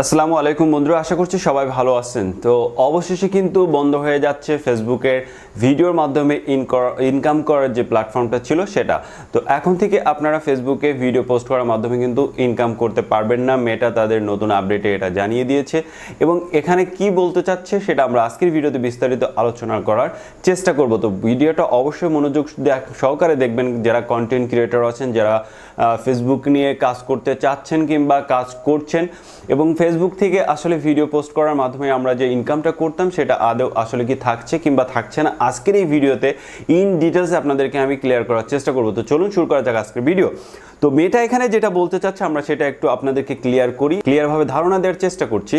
আসসালামু আলাইকুম বন্ধুরা, আশা করছি সবাই ভালো আছেন। তো অবশেষে কিন্তু বন্ধ হয়ে যাচ্ছে ফেসবুকের ভিডিওর মাধ্যমে ইনকাম করার যে প্ল্যাটফর্মটা ছিল সেটা। তো এখন থেকে আপনারা ফেসবুকে ভিডিও পোস্ট করার মাধ্যমে কিন্তু ইনকাম করতে পারবেন না। মেটা তাদের নতুন আপডেটে এটা জানিয়ে দিয়েছে। এবং এখানে কি বলতে চাচ্ছে সেটা আমরা আজকের ভিডিওতে বিস্তারিত আলোচনা করার চেষ্টা করব। তো ভিডিওটা অবশ্যই মনোযোগ সহকারে দেখবেন যারা কন্টেন্ট ক্রিয়েটর আছেন, যারা ফেসবুক নিয়ে কাজ করতে চাচ্ছেন কিংবা কাজ করছেন। এবং ফেসবুক থেকে আসলে ভিডিও পোস্ট করার মাধ্যমে আমরা যে ইনকামটা করতাম, সেটা আদৌ আসলে কি থাকছে কিংবা থাকছে না, আজকের এই ভিডিওতে ইন ডিটেলসে আপনাদেরকে আমি ক্লিয়ার করার চেষ্টা করব। তো চলুন শুরু করা যাক আজকের ভিডিও তো মেয়েটা এখানে যেটা বলতে চাচ্ছে, আমরা সেটা একটু আপনাদেরকে ক্লিয়ার করি ক্লিয়ারভাবে ধারণা দেওয়ার চেষ্টা করছি।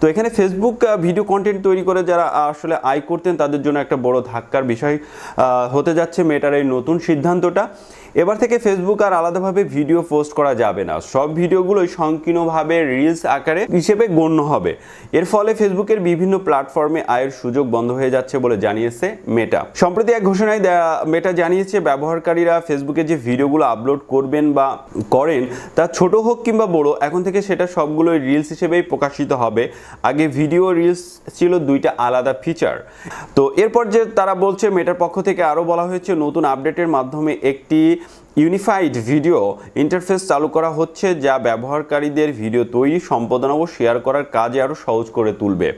তো এখানে ফেসবুক ভিডিও কন্টেন্ট তৈরি করে যারা আসলে আয় করতেন, তাদের জন্য একটা বড় ধাক্কার বিষয় হতে যাচ্ছে মেয়েটার এই নতুন সিদ্ধান্তটা। এবার থেকে ফেসবুক আর আলাদাভাবে ভিডিও পোস্ট করা যাবে না। সব ভিডিওগুলোই সংকীর্ণভাবে রিলস আকারে হিসেবে গণ্য হবে। এর ফলে ফেসবুকের বিভিন্ন প্ল্যাটফর্মে আয়ের সুযোগ বন্ধ হয়ে যাচ্ছে বলে জানিয়েছে মেটা সম্প্রতি এক ঘোষণায় মেটা জানিয়েছে, ব্যবহারকারীরা ফেসবুকে যে ভিডিওগুলো আপলোড করবেন বা করেন, তা ছোট হোক কিংবা বড়, এখন থেকে সেটা সবগুলোই রিলস হিসেবেই প্রকাশিত হবে। আগে ভিডিও রিলস ছিল দুইটা আলাদা ফিচার তো এরপর যে তারা বলছে মেটার পক্ষ থেকে আরও বলা হয়েছে, নতুন আপডেটের মাধ্যমে একটি ইউনিফাইড ভিডিও ইন্টারফেস চালু করা হচ্ছে, যা ব্যবহারকারীদের ভিডিও তৈরি সম্পাদনা ও শেয়ার করার কাজে আরও সহজ করে তুলবে।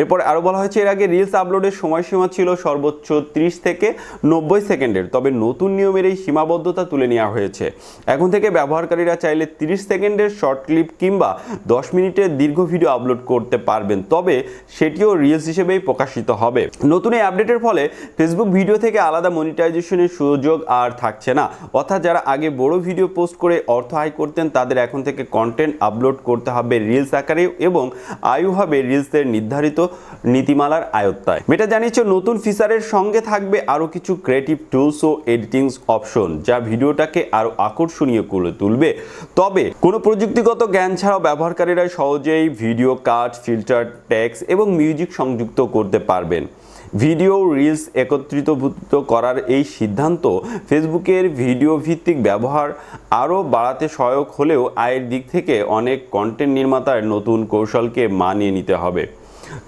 এরপর আরও বলা হয়েছে, এর আগে রিলস আপলোডের সময়সীমা ছিল সর্বোচ্চ 30 থেকে নব্বই সেকেন্ডের, তবে নতুন নিয়মের এই সীমাবদ্ধতা তুলে নেওয়া হয়েছে। এখন থেকে ব্যবহারকারীরা চাইলে 30 সেকেন্ডের শর্ট ক্লিপ কিংবা 10 মিনিটের দীর্ঘ ভিডিও আপলোড করতে পারবেন, তবে সেটিও রিলস হিসেবেই প্রকাশিত হবে। নতুন এই আপডেটের ফলে ফেসবুক ভিডিও থেকে আলাদা মনিটাইজেশনের সুযোগ আর থাকছে না। অর্থাৎ যারা আগে বড় ভিডিও পোস্ট করে অর্থ আয় করতেন, তাদের এখন থেকে কন্টেন্ট আপলোড করতে হবে রিলস আকারে এবং আয়ু হবে রিলসের নির্ধারিত নীতিমালার আয়ত্তায়। মেটা জানিয়েছে, নতুন ফিচারের সঙ্গে থাকবে আরও কিছু ক্রিয়েটিভ টুলস ও এডিটিং অপশন যা ভিডিওটাকে আরও আকর্ষণীয় করে তুলবে। তবে, কোনো প্রযুক্তিগত জ্ঞান ছাড়াও ব্যবহারকারীরা সহজেই ভিডিও কাট ফিল্টার ট্যাক্স এবং মিউজিক সংযুক্ত করতে পারবেন। ভিডিও রিলস একত্রিতভূত করার এই সিদ্ধান্ত ফেসবুকের ভিডিও ভিত্তিক ব্যবহার আরও বাড়াতে সহায়ক হলেও আয়ের দিক থেকে অনেক কন্টেন্ট নির্মাতার নতুন কৌশলকে মানিয়ে নিতে হবে।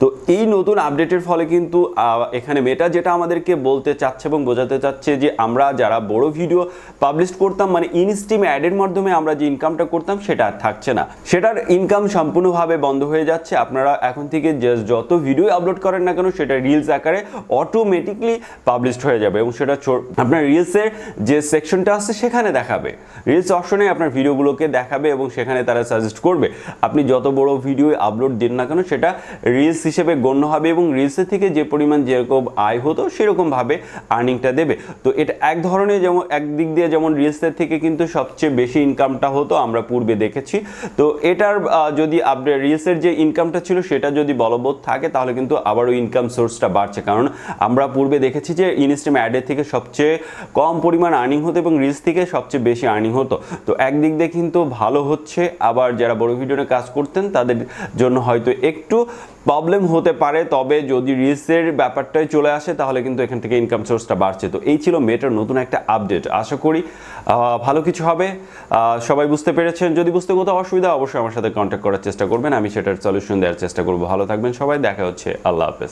তো এই নতুন আপডেটের ফলে কিন্তু এখানে মেটা যেটা আমাদেরকে বলতে চাচ্ছে এবং বোঝাতে চাচ্ছে যে আমরা যারা বড় ভিডিও পাবলিশ করতাম মানে ইনস্টিম অ্যাডের মাধ্যমে আমরা যে ইনকামটা করতাম, সেটা আর থাকছে না। সেটার ইনকাম সম্পূর্ণভাবে বন্ধ হয়ে যাচ্ছে। আপনারা এখন থেকে যে- যত ভিডিও আপলোড করেন না কেন, সেটা রিলস আকারে অটোমেটিকলি পাবলিশড হয়ে যাবে। এবং সেটা আপনার রিলসের যে সেকশনটা আছে, সেখানে দেখাবে। রিলস অপশনে আপনার ভিডিওগুলোকে দেখাবে এবং সেখানে তারা সাজেস্ট করবে। আপনি যত বড় ভিডিও আপলোড দিন না কেন, সেটা রিলস হিসেবে গণ্য হবে এবং রিলসের থেকে যে পরিমাণ যেরকম আয় হতো সেরকমভাবে আর্নিংটা দেবে। তো এটা এক ধরনের যেমন একদিক দিয়ে যেমন রিলসের থেকে কিন্তু সবচেয়ে বেশি ইনকামটা হতো, আমরা পূর্বে দেখেছি। তো এটার যদি আপডেট রিলসের যে ইনকামটা ছিল, সেটা যদি বলবৎ থাকে, তাহলে কিন্তু আবারও ইনকাম সোর্সটা বাড়ছে। কারণ আমরা পূর্বে দেখেছি যে ইনস্টাম অ্যাডের থেকে সবচেয়ে কম পরিমাণ আর্নিং হতো এবং রিলস থেকে সবচেয়ে বেশি আর্নিং হতো। তো একদিক দিয়ে কিন্তু ভালো হচ্ছে। আবার যারা বড় ভিডিওতে কাজ করতেন, তাদের জন্য হয়তো একটু প্রবলেম হতে পারে, তবে যদি রিলসের ব্যাপারটাই চলে আসে, তাহলে কিন্তু এখান থেকে ইনকাম সোর্সটা বাড়ছে। তো এই ছিল মেটার নতুন একটা আপডেট আশা করি ভালো কিছু হবে। সবাই বুঝতে পেরেছেন। যদি বুঝতে কোথাও অসুবিধা অবশ্যই আমার সাথে কন্ট্যাক্ট করার চেষ্টা করবেন। আমি সেটার সলিউশন দেওয়ার চেষ্টা করব। ভালো থাকবেন সবাই। দেখা হচ্ছে। আল্লাহ হাফেজ।